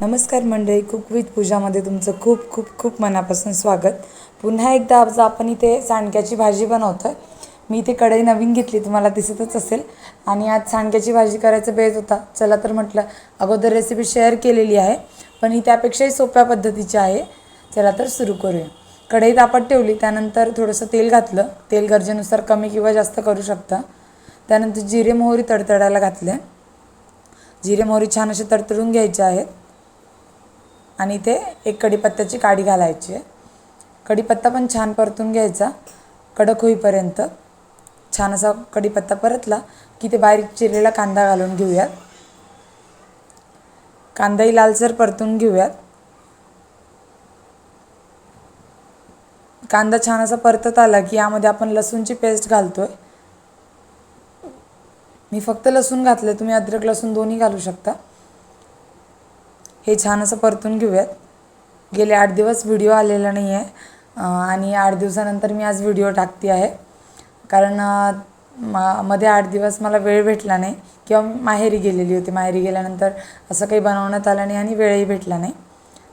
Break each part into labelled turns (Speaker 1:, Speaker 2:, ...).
Speaker 1: नमस्कार मंडळी cook with पूजामध्ये तुमचं खूप खूप खूप मनापासून स्वागत. पुन्हा एकदा आज आपण इथे सांडक्याची भाजी बनवतो आहे मी इथे कढई नवीन घेतली तुम्हाला दिसतच असेल. आणि आज सांडक्याची भाजी करायचा बेत होता. चला तर म्हटलं अगोदर रेसिपी शेअर केलेली आहे पण ही त्यापेक्षाही सोप्या पद्धतीची आहे. चला तर सुरू करूया. कढई तापत ठेवली त्यानंतर थोडंसं तेल घातलं. तेल गरजेनुसार कमी किंवा जास्त करू शकता. त्यानंतर जिरे मोहरी तडतडायला घातले जिरे मोहरी छान असे तडतडून घ्यायचे आहेत. आणि इथे एक कढीपत्त्याची काडी घालायची आहे. कढीपत्ता पण छान परतून घ्यायचा. कडक होईपर्यंत छान असा कढीपत्ता परतला की ते बारीक चिरलेला कांदा घालून घेऊयात. कांदाही लालसर परतून घेऊयात. कांदा छान असा परतत आला की यामध्ये आपण लसूणची पेस्ट घालतो आहे मी फक्त लसूण घातलं तुम्ही अद्रक लसूण दोन्ही घालू शकता. हे छान असं परतून घेऊयात. गेले आठ दिवस व्हिडिओ आलेला नाही आहे आणि आठ दिवसानंतर मी आज व्हिडिओ टाकते आहे. कारण मध्ये आठ दिवस मला वेळ भेटला नाही. किंवा माहेरी गेलेली होती. माहेरी गेल्यानंतर असं काही बनवण्यात आलं नाही आणि वेळही भेटला नाही.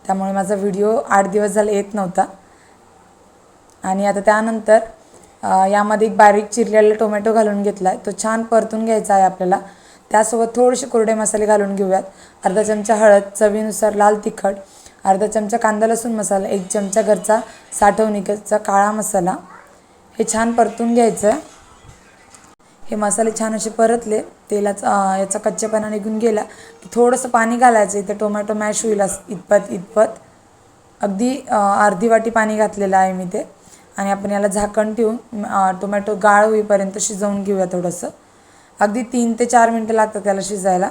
Speaker 1: त्यामुळे माझा व्हिडिओ आठ दिवस झाला येत नव्हता. आणि आता त्यानंतर यामध्ये एक बारीक चिरलेला टोमॅटो घालून घेतला आहे तो छान परतून घ्यायचा आहे आपल्याला. त्यासोबत थोडेसे कोरडे मसाले घालून घेऊयात. अर्धा चमचा हळद चवीनुसार लाल तिखट अर्धा चमचा कांदा लसूण मसाला एक चमचा घरचा साठवणुकीचा काळा मसाला. हे छान परतून घ्यायचं हे मसाले छान असे परतले तेलाचा याचा कच्चेपणा निघून गेला की थोडंसं पाणी घालायचं. इथे टोमॅटो मॅश होईल इतपत इतपत. अगदी अर्धी वाटी पाणी घातलेलं आहे मी ते. आणि आपण याला झाकण ठेवून टोमॅटो गाळ होईपर्यंत शिजवून घेऊया थोडंसं. अगदी तीन ते चार मिनटं लागतात त्याला शिजायला.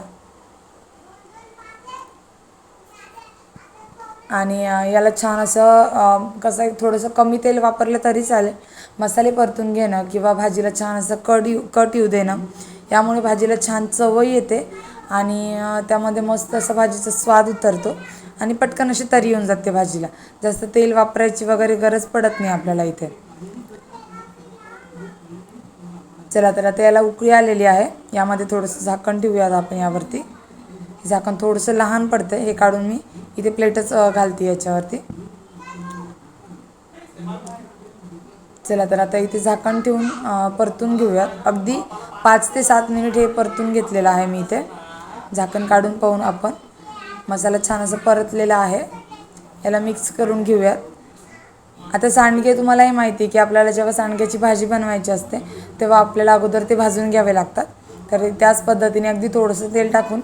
Speaker 1: आणि याला छान असं कसं आहे थोडंसं कमी तेल वापरलं तरी चालेल. मसाले परतून घेणं किंवा भाजीला छान असं कट येऊ कट येऊ देणं यामुळे भाजीला छान चवही येते. आणि त्यामध्ये मस्त असं भाजीचा स्वाद उतरतो. आणि पटकन अशी तरी येऊन जाते भाजीला. जास्त तेल वापरायची वगैरे गरज पडत नाही आपल्याला इथे. चला तर आता याला उकळी आलेली आहे. यामध्ये थोडंसं झाकण ठेवूयात आपण यावरती. झाकण थोडंसं लहान पडतं हे काढून मी इथे प्लेटच घालते याच्यावरती. चला तर आता इथे झाकण ठेवून परतून घेऊयात. अगदी पाच ते सात मिनिट हे परतून घेतलेलं आहे मी इथे. झाकण काढून पाहून आपण. मसाला छान असं परतलेला आहे. याला मिक्स करून घेऊयात. आता सांडगे तुम्हालाही माहिती आहे की आपल्याला जेव्हा सांडग्याची भाजी बनवायची असते तेव्हा आपल्याला अगोदर ते भाजून घ्यावे लागतात. तर त्याच पद्धतीने अगदी थोडंसं तेल टाकून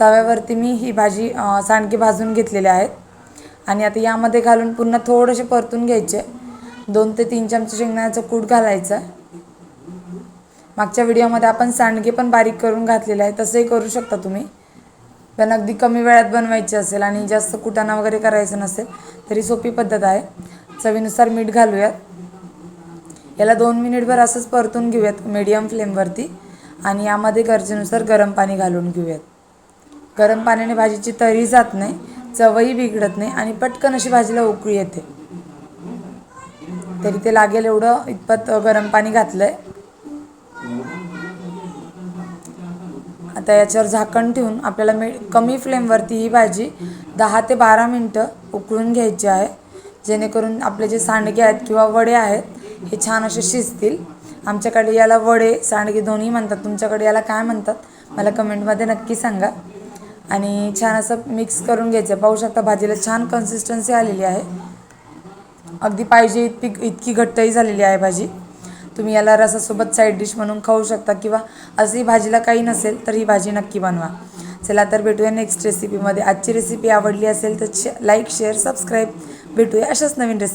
Speaker 1: तव्यावरती मी ही भाजी सांडगे भाजून घेतलेले आहेत. आणि आता यामध्ये घालून पुन्हा थोडेसे परतून घ्यायचे. दोन ते तीन चमचे शेंगदाण्याचं कूट घालायचं. मागच्या व्हिडिओमध्ये आपण सांडगे पण बारीक करून घातलेले आहे तसंही करू शकता तुम्ही. पण अगदी कमी वेळात बनवायची असेल आणि जास्त कुटाणा वगैरे करायचं नसेल तरी सोपी पद्धत आहे. चवीनुसार मीठ घालूयात. याला दोन मिनिटभर असंच परतून घेऊयात मीडियम फ्लेमवरती आणि यामध्ये गरजेनुसार गरम पाणी घालून घेऊयात. गरम पाण्याने भाजीची तरी जात नाही चवही बिघडत नाही आणि पटकन अशी भाजीला उकळी येते. तरी ते लागेल एवढं इतपत गरम पाणी घातलं आहे आता याच्यावर झाकण ठेवून आपल्याला मी कमी फ्लेमवरती ही भाजी दहा ते बारा मिनटं उकळून घ्यायची आहे. जेणेकरून आपले जे सांडगे आहेत किंवा वडे आहेत हे छान असे शिजतील. आमच्याकडे याला वडे सांडगे दोन्ही म्हणतात. तुमच्याकडे याला काय म्हणतात? मला कमेंटमध्ये नक्की सांगा. आणि छान असं मिक्स करून घ्यायचं. पाहू शकता भाजीला छान कन्सिस्टन्सी आलेली आहे. अगदी पाहिजे इतकी इतकी घट्टही झालेली आहे भाजी. तुम्ही याला रसासोबत साईड डिश म्हणून खाऊ शकता किंवा असंही भाजीला काही नसेल तर ही भाजी नक्की बनवा. चला तर भेटूया नेक्स्ट रेसिपीमध्ये आजची रेसिपी आवडली असेल तर लाईक शेअर सबस्क्राईब भेटूया अशाच नवीन रेसिपी